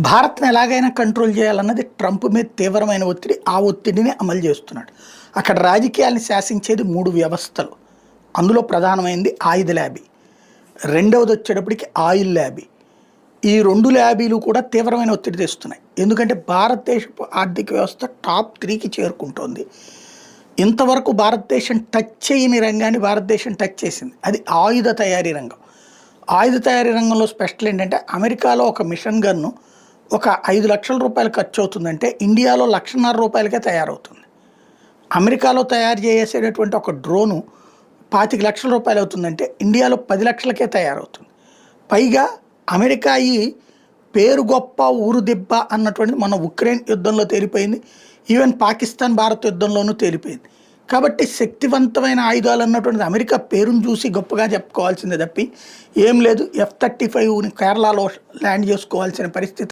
భారత్ని ఎలాగైనా కంట్రోల్ చేయాలన్నది ట్రంప్ మీద తీవ్రమైన ఒత్తిడి ఆ ఒత్తిడిని అమలు చేస్తున్నాడు. అక్కడ రాజకీయాల్ని శాసించేది మూడు వ్యవస్థలు. అందులో ప్రధానమైనది ఆయుధ ల్యాబీ. రెండవది వచ్చేటప్పటికి ఆయిల్ ల్యాబీ. ఈ రెండు ల్యాబీలు కూడా తీవ్రమైన ఒత్తిడి తెస్తున్నాయి. ఎందుకంటే భారతదేశపు ఆర్థిక వ్యవస్థ టాప్ త్రీకి చేరుకుంటోంది. ఇంతవరకు భారతదేశం టచ్ చేయని రంగాన్ని భారతదేశం టచ్ చేసింది. అది ఆయుధ తయారీ రంగం. ఆయుధ తయారీ రంగంలో స్పెషల్ ఏంటంటే అమెరికాలో ఒక మిషన్ గన్ను ఒక ఐదు లక్షల రూపాయలు ఖర్చు అవుతుందంటే ఇండియాలో లక్షన్నర రూపాయలకే తయారవుతుంది. అమెరికాలో తయారు చేసేటటువంటి ఒక డ్రోను పాతిక లక్షల రూపాయలు అవుతుందంటే ఇండియాలో పది లక్షలకే తయారవుతుంది. పైగా అమెరికా ఈ పేరు గొప్ప ఊరు దెబ్బ అన్నటువంటిది మన ఉక్రెయిన్ యుద్ధంలో తేలిపోయింది. ఈవెన్ పాకిస్తాన్ భారత్ యుద్ధంలోనూ తేలిపోయింది. కాబట్టి శక్తివంతమైన ఆయుధాలు అన్నటువంటిది అమెరికా పేరును చూసి గొప్పగా చెప్పుకోవాల్సిందే తప్పి ఏం లేదు ఎఫ్ థర్టీ ఫైవ్ని కేరళలో ల్యాండ్ చేసుకోవాల్సిన పరిస్థితి